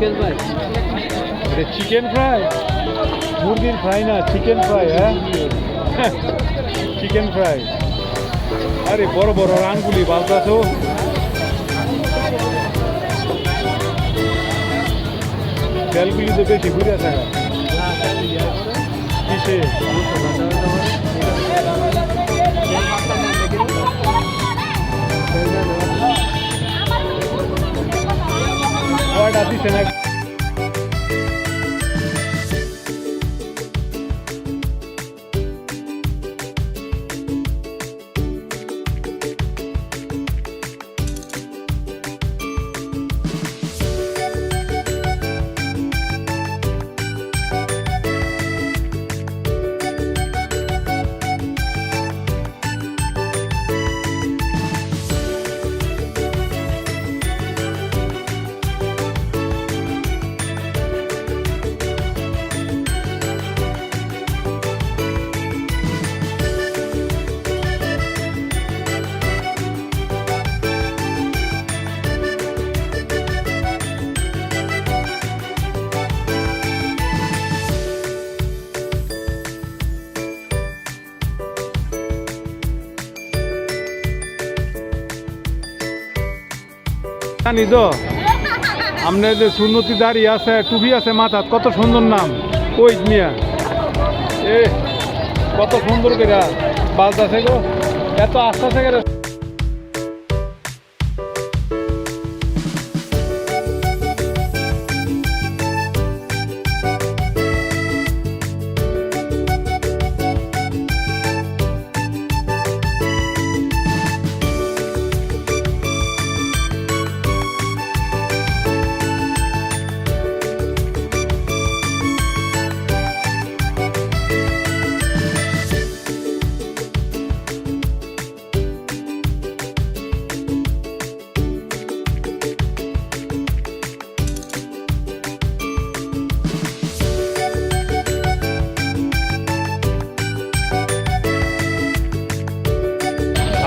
Chicken fry এটা chicken fry মুরগির fry না চিকেন ফ্রাই হ্যাঁ? চিকেন ফ্রাই আরে, বড় বড় রানগুলি বালতা তো। তেলগুলি তো বেশি ঘুরে থাকা কিসে? 你现在 না জানি তো আপনার যে সুন্নতি দাড়ি আছে, টুপি আছে মাথা কত সুন্দর নাম। ওই মিয়া? এ কত সুন্দর করে আছে গো। এত আস্তে আস্তে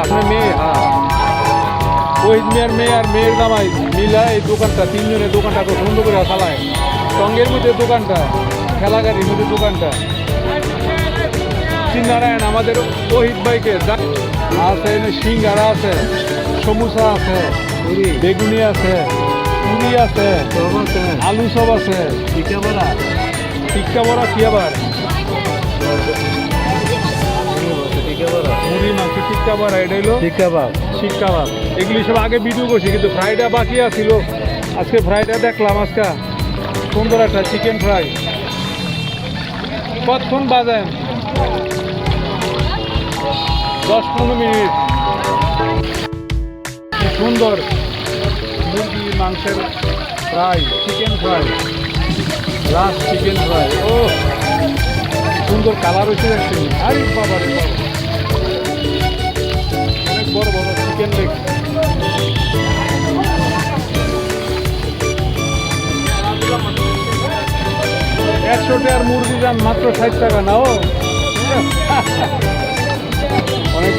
আপনার মেয়ে? ওই মেয়ের মেয়ে আর মেয়ের জামাই মিলা এই দোকানটা তিনজনের দোকানটা খুব সুন্দর করে চালায়। সঙ্গের মধ্যে দোকানটা খেলাগাড়ির মধ্যে দোকানটা। নারায়ণ আমাদের ওহিত ভাইকে আছে সিঙ্গারা আছে সমুসা আছে বেগুনি আছে পুরি আছে আলু সব আছে। টিক্কা বড়া কি আবার? বড়া এটা হলো শিক কাবাব এগুলি সব আগে ভিডিও করছি কিন্তু ফ্রাইটা বাকি আছিল। আজকে ফ্রাইটা দেখলাম আজকে সুন্দর একটা চিকেন ফ্রাই কতক্ষণ বাজেন দশ পনেরো মিনিট। সুন্দর মুরগি মাংসের fry chicken fry last chicken fry ও সুন্দর কালার হয়েছে দেখছি। আরে বাবা রে বাবা চিকেন লেগ একশো টাকার মুরগি দাম মাত্র ষাট টাকা না ও অনেক